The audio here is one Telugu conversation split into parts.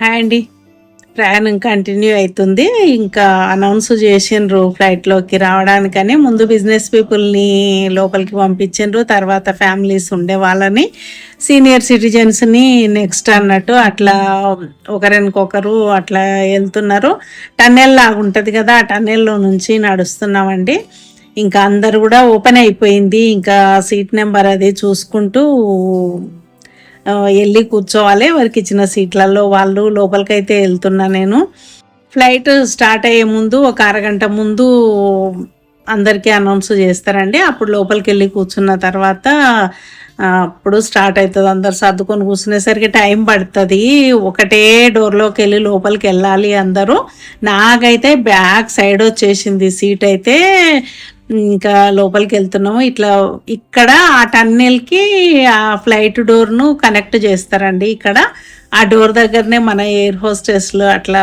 హాయ్ అండి. ప్రయాణం కంటిన్యూ అవుతుంది ఇంకా అనౌన్స్ చేసిండ్రు ఫ్లైట్లోకి రావడానికని. ముందు బిజినెస్ పీపుల్ని లోపలికి పంపించిండ్రు. తర్వాత ఫ్యామిలీస్ ఉండే వాళ్ళని. సీనియర్ సిటిజన్స్ని నెక్స్ట్ అన్నట్టు అట్లా ఒకరికొకరు అట్లా వెళ్తున్నారు. టన్నెల్ లాగా ఉంటుంది కదా ఆ టన్నెల్లో నుంచి నడుస్తున్నామండి. ఇంకా అందరు కూడా ఓపెన్ అయిపోయింది. ఇంకా సీట్ నెంబర్ అది చూసుకుంటూ వెళ్ళి కూర్చోవాలి. వారికి ఇచ్చిన సీట్లలో వాళ్ళు లోపలికైతే వెళ్తున్నా నేను. ఫ్లైట్ స్టార్ట్ అయ్యే ముందు ఒక అరగంట ముందు అందరికీ అనౌన్స్ చేస్తారండి. అప్పుడు లోపలికి వెళ్ళి కూర్చున్న తర్వాత అప్పుడు స్టార్ట్ అవుతుంది. అందరు సర్దుకొని కూర్చునేసరికి టైం పడుతుంది. ఒకటే డోర్లోకి వెళ్ళి లోపలికి వెళ్ళాలి అందరూ. నాకైతే బ్యాక్ సైడ్ వచ్చేసింది సీట్ అయితే. ఇంకా లోపలికి వెళ్తున్నాము. ఇట్లా ఇక్కడ ఆ టన్నెల్కి ఆ ఫ్లైట్ డోర్ను కనెక్ట్ చేస్తారండి ఇక్కడ. ఆ డోర్ దగ్గరనే మన ఎయిర్ హోస్టెస్లు అట్లా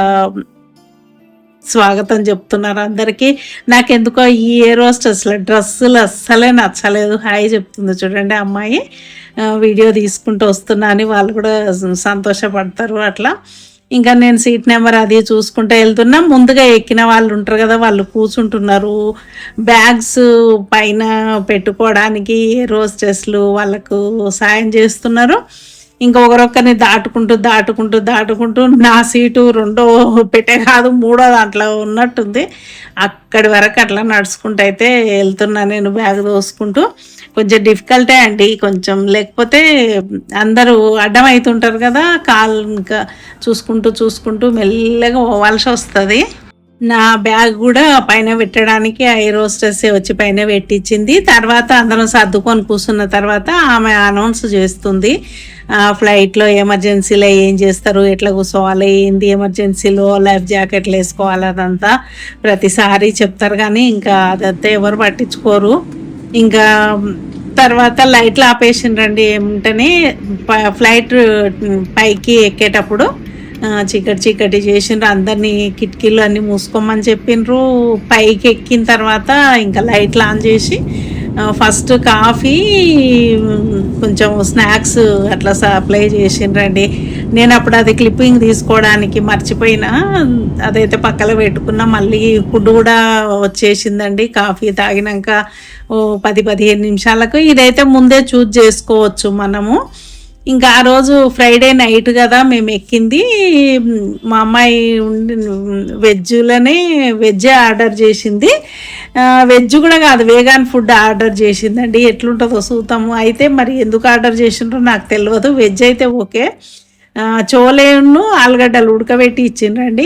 స్వాగతం చెప్తున్నారు అందరికీ. నాకెందుకో ఈ ఎయిర్ హోస్టెస్ల డ్రెస్సులు అస్సలే నచ్చలేదు. హాయ్ చెప్తుంది చూడండి అమ్మాయి. వీడియో తీసుకుంటూ వస్తున్నా అని వాళ్ళు కూడా సంతోషపడతారు అట్లా. ఇంకా నేను సీట్ నెంబర్ అది చూసుకుంటూ వెళ్తున్నా. ముందుగా ఎక్కిన వాళ్ళు ఉంటారు కదా వాళ్ళు కూర్చుంటున్నారు బ్యాగ్స్ పైన పెట్టుకోవడానికి రోస్టెస్లు వాళ్ళకు సాయం చేస్తున్నారు. ఇంకా ఒకరొక్కరిని దాటుకుంటూ దాటుకుంటూ దాటుకుంటూ నా సీటు రెండో పెట్టే కాదు మూడో దాంట్లో ఉన్నట్టుంది. అక్కడి వరకు అట్లా నడుచుకుంటూ అయితే వెళ్తున్నా నేను బ్యాగ్ దోసుకుంటూ. కొంచెం డిఫికల్టే అండి. కొంచెం లేకపోతే అందరూ అడ్డం అవుతుంటారు కదా కాలు ఇంకా చూసుకుంటూ చూసుకుంటూ మెల్లగా పోవాల్సి వస్తుంది. నా బ్యాగ్ కూడా పైన పెట్టడానికి ఐ రోస్టర్స్ వచ్చి పైన పెట్టించింది. తర్వాత అందరం సర్దుకొని కూర్చున్న తర్వాత ఆమె అనౌన్స్ చేస్తుంది. ఫ్లైట్లో ఎమర్జెన్సీలో ఏం చేస్తారు ఎట్లా కూర్చోవాలి ఏంది ఎమర్జెన్సీలో లైఫ్ జాకెట్లు వేసుకోవాలి అదంతా ప్రతిసారి చెప్తారు. కానీ ఇంకా అదంతా ఎవరు పట్టించుకోరు. ఇంకా తర్వాత లైట్లు ఆపేసిండ్రండి ఏమిటని ప- ఫ్లైట్ పైకి ఎక్కేటప్పుడు చీకటి చీకటి చేసిండ్రు అందరినీ కిటికీలు అన్నీ మూసుకోమని చెప్పిండ్రు పైకి ఎక్కిన తర్వాత ఇంకా లైట్లు ఆన్ చేసి ఫస్ట్ కాఫీ కొంచెం స్నాక్స్ అట్లా సప్లై చేసిండ్రండి. నేను అప్పుడు అది క్లిప్పింగ్ తీసుకోవడానికి మర్చిపోయినా అదైతే పక్కన పెట్టుకున్నా మళ్ళీ ఫుడ్ కూడా వచ్చేసిందండి. కాఫీ తాగినాక ఓ పది పదిహేను నిమిషాలకు. ఇదైతే ముందే చూజ్ చేసుకోవచ్చు మనము. ఇంకా ఆ రోజు ఫ్రైడే నైట్ కదా మేము ఎక్కింది. మా అమ్మాయి ఉండి వెజ్లోనే వెజ్ ఆర్డర్ చేసింది. వెజ్ కూడా కాదు వేగాన్ ఫుడ్ ఆర్డర్ చేసిందండి. ఎట్లుంటుందో చూద్దాము. అయితే మరి ఎందుకు ఆర్డర్ చేసిండ్రో నాకు తెలియదు. వెజ్ అయితే ఓకే. చోలేను ఆలుగడ్డలు ఉడకబెట్టి ఇచ్చిండ్రండి.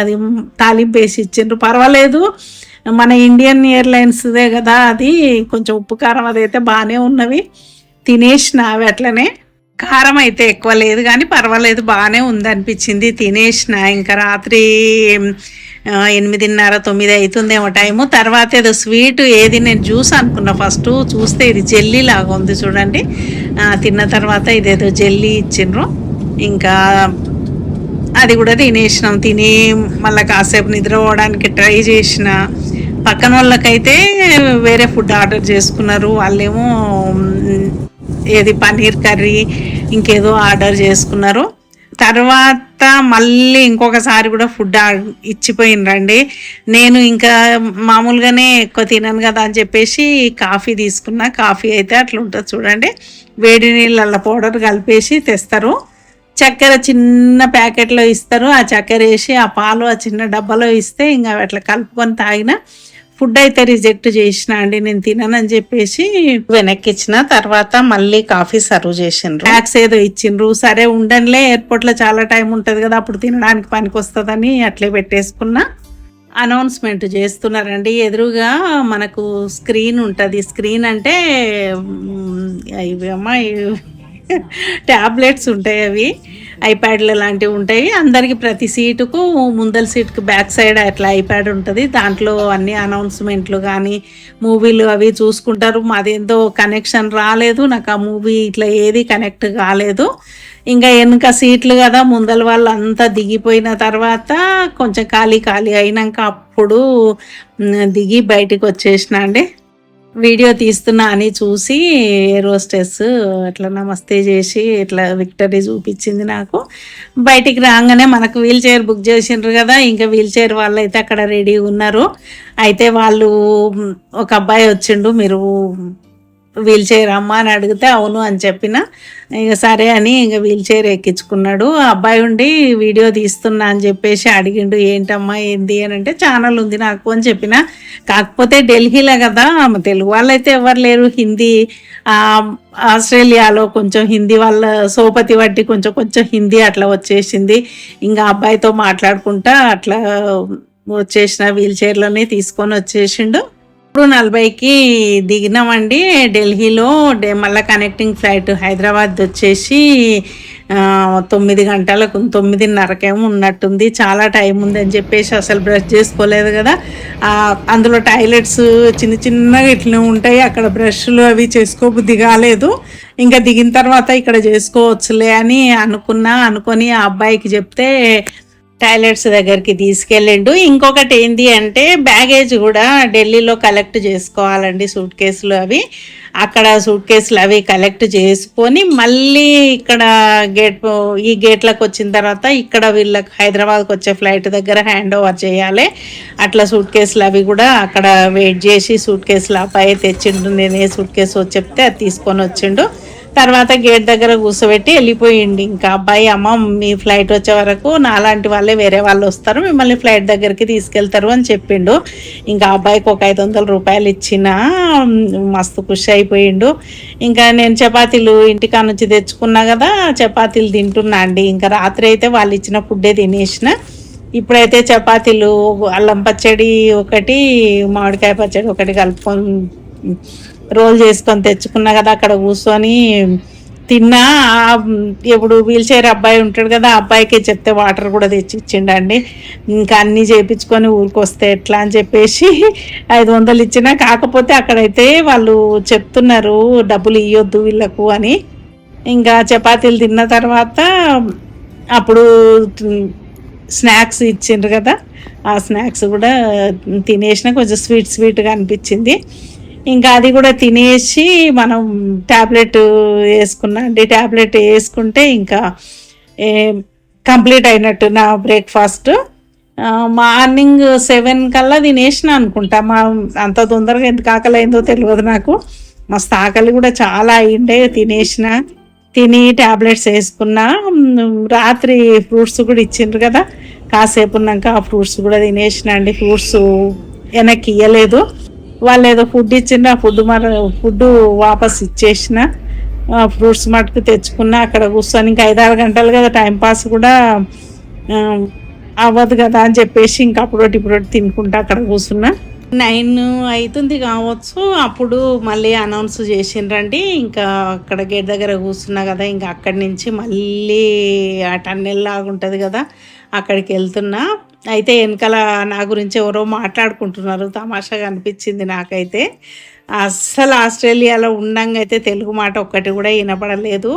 అది తాలింపు వేసి ఇచ్చిండ్రు. పర్వాలేదు మన ఇండియన్ ఎయిర్లైన్స్దే కదా అది. కొంచెం ఉప్పు కారం అదైతే బాగానే ఉన్నవి. తినేసిన అవి అట్లనే. కారం అయితే ఎక్కువ లేదు కానీ పర్వాలేదు బాగానే ఉంది అనిపించింది తినేసిన ఇంకా రాత్రి ఎనిమిదిన్నర తొమ్మిది అవుతుందేమో టైము. తర్వాత ఏదో స్వీట్ ఏది నేను జ్యూస్ అనుకున్నా ఫస్ట్. చూస్తే ఇది జెల్లీ లాగా ఉంది చూడండి. తిన్న తర్వాత ఇదేదో జెల్లీ ఇచ్చిండ్రు. ఇంకా అది కూడా తినేసినాం. తిని మళ్ళీ కాసేపు నిద్రపోవడానికి ట్రై చేసిన. పక్కన వాళ్ళకైతే వేరే ఫుడ్ ఆర్డర్ చేసుకున్నారు. వాళ్ళేమో ఏది పన్నీర్ కర్రీ ఇంకేదో ఆర్డర్ చేసుకున్నారు. తర్వాత మళ్ళీ ఇంకొకసారి కూడా ఫుడ్ ఇచ్చిపోయినరండి. నేను ఇంకా మామూలుగానే ఎక్కువ తినను కదా అని చెప్పేసి కాఫీ తీసుకున్నా. కాఫీ అయితే అట్లా ఉంటుంది చూడండి. వేడి నీళ్ళల్లో పౌడర్ కలిపేసి తెస్తారు. చక్కెర చిన్న ప్యాకెట్లో ఇస్తారు. ఆ చక్కెర వేసి ఆ పాలు ఆ చిన్న డబ్బాలో ఇస్తే ఇంకా అట్లా కలుపుకొని తాగిన ఫుడ్ అయితే రిజెక్ట్ చేసిన అండి. నేను తిననని చెప్పేసి వెనక్కి ఇచ్చిన తర్వాత మళ్ళీ కాఫీ సర్వ్ చేసిండ్రు. స్నాక్స్ ఏదో ఇచ్చిండ్రు. సరే ఉండండిలే ఎయిర్పోర్ట్లో చాలా టైం ఉంటుంది కదా అప్పుడు తినడానికి పనికి వస్తుందని అట్లే పెట్టేసుకున్నా. అనౌన్స్మెంట్ చేస్తున్నారండి. ఎదురుగా మనకు స్క్రీన్ ఉంటుంది. స్క్రీన్ అంటే మ్, ఇవి అమ్మా ట్యాబ్లెట్స్ ఉంటాయి అవి. ఐప్యాడ్లు లాంటివి ఉంటాయి. అందరికి ప్రతి సీటుకు ముందల సీటుకు బ్యాక్ సైడ్ అట్లా ఐప్యాడ్ ఉంటుంది. దాంట్లో అన్ని అనౌన్స్మెంట్లు కానీ మూవీలు అవి చూసుకుంటారు. మాదేందో కనెక్షన్ రాలేదు. నాకు ఆ మూవీ ఇట్లా ఏది కనెక్ట్ కాలేదు. ఇంకా వెనుక సీట్లు కదా ముందల వాళ్ళు అంతా దిగిపోయిన తర్వాత కొంచెం ఖాళీ ఖాళీ అయినాక అప్పుడు దిగి బయటికి వచ్చేసిన అండి. వీడియో తీస్తున్నా అని చూసి ఎయిర్ హోస్టెస్ ఇట్లా నమస్తే చేసి ఇట్లా విక్టరీ చూపించింది నాకు. బయటికి రాగానే మనకు వీల్ చైర్ బుక్ చేసిండ్రు కదా ఇంకా వీల్ చైర్ వాళ్ళు అయితే అక్కడ రెడీ ఉన్నారు. అయితే వాళ్ళు ఒక అబ్బాయి వచ్చిండు మీరు వీల్ చైర్ అమ్మ అని అడిగితే అవును అని చెప్పిన. ఇక సరే అని ఇక వీల్ చైర్ ఎక్కించుకున్నాడు. అబ్బాయి ఉండి వీడియో తీస్తున్నా అని చెప్పేసి అడిగిండు ఏంటమ్మా ఏంది? అని అంటే ఛానల్ ఉంది నాకు అని చెప్పిన. కాకపోతే ఢిల్లీలో కదా తెలుగు వాళ్ళు అయితే ఎవరు లేరు. హిందీ ఆస్ట్రేలియాలో కొంచెం హిందీ వాళ్ళ సోపతి బట్టి కొంచెం కొంచెం హిందీ అట్లా వచ్చేసింది. ఇంకా అబ్బాయితో మాట్లాడుకుంటా అట్లా వచ్చేసిన వీల్ చైర్లోనే తీసుకొని వచ్చేసిండు. ఇప్పుడు నలభైకి దిగినామండి. ఢిల్లీలో డే మళ్ళీ కనెక్టింగ్ ఫ్లైట్ హైదరాబాద్ వచ్చేసి తొమ్మిది గంటలకు తొమ్మిదిన్నరకేమో ఉన్నట్టుంది. చాలా టైం ఉందని చెప్పేసి అసలు బ్రష్ చేసుకోలేదు కదా. అందులో టాయిలెట్స్ చిన్న చిన్నగా ఇట్లా ఉంటాయి. అక్కడ బ్రష్లు అవి చేసుకోబుద్ధి కాలేదు. ఇంకా దిగిన తర్వాత ఇక్కడ చేసుకోవచ్చులే అని అనుకున్నా. అనుకొని ఆ అబ్బాయికి చెప్తే టాయిలెట్స్ దగ్గరికి తీసుకెళ్ళిండు. ఇంకొకటి ఏంది అంటే బ్యాగేజ్ కూడా ఢిల్లీలో కలెక్ట్ చేసుకోవాలండి సూట్ కేసులు అవి. అక్కడ సూట్ కేసులు అవి కలెక్ట్ చేసుకొని మళ్ళీ ఇక్కడ గేట్ ఈ గేట్లకు వచ్చిన తర్వాత ఇక్కడ వీళ్ళకి హైదరాబాద్కి వచ్చే ఫ్లైట్ దగ్గర హ్యాండ్ ఓవర్ చేయాలి. అట్లా సూట్ కేసులు అవి కూడా అక్కడ వెయిట్ చేసి సూట్ కేసులు అబ్బాయి తెచ్చిండు. నేనే సూట్ కేసు చెప్తే అది తీసుకొని వచ్చిండు. తర్వాత గేట్ దగ్గర కూర్చోబెట్టి వెళ్ళిపోయింది ఇంకా అబ్బాయి అమ్మ మీ ఫ్లైట్ వచ్చే వరకు నాలాంటి వాళ్ళే వేరే వాళ్ళు వస్తారు. మిమ్మల్ని ఫ్లైట్ దగ్గరికి తీసుకెళ్తారు అని చెప్పిండు. ఇంకా అబ్బాయికి ఒక ఐదు వందల రూపాయలు ఇచ్చిన మస్తు ఖుషి అయిపోయిండు. ఇంకా నేను చపాతీలు ఇంటికా నుంచి తెచ్చుకున్నా కదా చపాతీలు తింటున్నా అండి. ఇంకా రాత్రి అయితే వాళ్ళు ఇచ్చిన ఫుడ్డే తినేసిన. ఇప్పుడైతే చపాతీలు అల్లం పచ్చడి ఒకటి మామిడికాయ పచ్చడి ఒకటి కలుపుకొని రోల్ చేసుకొని తెచ్చుకున్నా కదా అక్కడ కూర్చొని తిన్నా. ఎప్పుడు ఇప్పుడు వీల్ చైర్ అబ్బాయి ఉంటాడు కదా ఆ చెప్తే వాటర్ కూడా తెచ్చి ఇచ్చిండండి. ఇంకా అన్నీ చేపించుకొని ఊరికొస్తే ఎట్లా అని చెప్పేసి ఐదు వందలు ఇచ్చినా. కాకపోతే అక్కడైతే వాళ్ళు చెప్తున్నారు డబ్బులు ఇవ్వద్దు వీళ్ళకు అని. ఇంకా చపాతీలు తిన్న తర్వాత అప్పుడు స్నాక్స్ ఇచ్చిండ్రు కదా ఆ స్నాక్స్ కూడా తినేసిన కొంచెం స్వీట్ స్వీట్గా అనిపించింది. ఇంకా అది కూడా తినేసి మనం ట్యాబ్లెట్ వేసుకున్నా అండి ట్యాబ్లెట్ వేసుకుంటే ఇంకా కంప్లీట్ అయినట్టు నా బ్రేక్ఫాస్ట్. మార్నింగ్ సెవెన్ కల్లా తినేసిన అనుకుంటా. మా అంత తొందరగా ఎందుకు ఆకలి అయిందో తెలియదు నాకు. మస్తు ఆకలి కూడా చాలా అయిండే తినేసిన. తిని ట్యాబ్లెట్స్ వేసుకున్నా. రాత్రి ఫ్రూట్స్ కూడా ఇచ్చిండ్రు కదా. కాసేపు ఉన్నాక ఆ ఫ్రూట్స్ కూడా తినేసిన అండి. ఫ్రూట్స్ వెనక్కి ఇయ్యలేదు. వాళ్ళు ఏదో ఫుడ్ ఇచ్చిండ్రు ఫుడ్ మరి ఫుడ్ వాపస్ ఇచ్చేసిన ఫ్రూట్స్ మటుకు తెచ్చుకున్న అక్కడ కూర్చొని ఇంకా ఐదారు గంటలు కదా టైం పాస్ కూడా అవ్వదు కదా అని చెప్పేసి ఇంకా అప్పుడు ఇప్పుడు తినుకుంటా అక్కడ కూర్చున్నా. నైన్ అవుతుంది కావచ్చు. అప్పుడు మళ్ళీ అనౌన్స్ చేసిండ్రండి. ఇంకా అక్కడ గేట్ దగ్గర కూర్చున్నా కదా ఇంకా అక్కడి నుంచి మళ్ళీ ఆ టన్నెల్ లాగా ఉంటుంది కదా అక్కడికి వెళ్తున్నా. అయితే వెనకాల నా గురించి ఎవరో మాట్లాడుకుంటున్నారు. తమాషాగా అనిపించింది నాకైతే. అస్సలు ఆస్ట్రేలియాలో ఉండంగా అయితే తెలుగు మాట ఒక్కటి కూడా వినపడలేదు.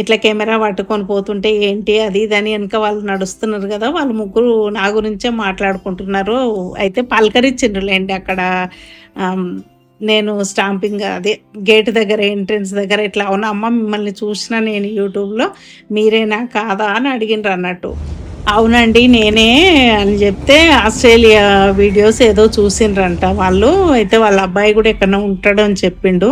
ఇట్లా కెమెరా పట్టుకొని పోతుంటే ఏంటి అది ఇది అని వాళ్ళు నడుస్తున్నారు కదా వాళ్ళు ముగ్గురు నా గురించే మాట్లాడుకుంటున్నారు. అయితే పలకరించిండ్రులేండి అక్కడ. నేను స్టాంపింగ్ అదే గేట్ దగ్గర ఎంట్రన్స్ దగ్గర ఇట్లా అవునా అమ్మ మిమ్మల్ని చూసిన నేను యూట్యూబ్లో మీరేనా కాదా? అని అడిగినారు అన్నట్టు. అవునండి నేనే అని చెప్తే ఆస్ట్రేలియా వీడియోస్ ఏదో చూసిండ్రంట. వాళ్ళు అయితే వాళ్ళ అబ్బాయి కూడా ఎక్కడ ఉంటాడు అని చెప్పిండు.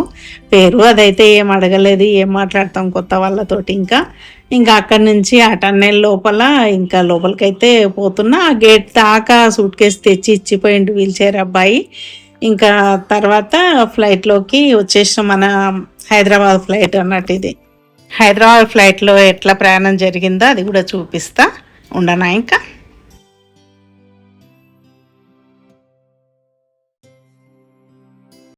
పేరు అదైతే ఏం అడగలేదు ఏం మాట్లాడతాం కొత్త వాళ్ళతోటి ఇంకా. ఇంకా అక్కడి నుంచి ఆ టన్నెల్ లోపల ఇంకా లోపలికైతే పోతున్నా. ఆ గేట్ దాకా సూట్ కేసు తెచ్చి ఇచ్చిపోయిండు వీల్ చైర్ అబ్బాయి. ఇంకా తర్వాత ఫ్లైట్లోకి వచ్చేసిన మన హైదరాబాద్ ఫ్లైట్ అన్నట్టు ఇది. హైదరాబాద్ ఫ్లైట్లో ఎట్లా ప్రయాణం జరిగిందో అది కూడా చూపిస్తా. ఉండనా ఇంకా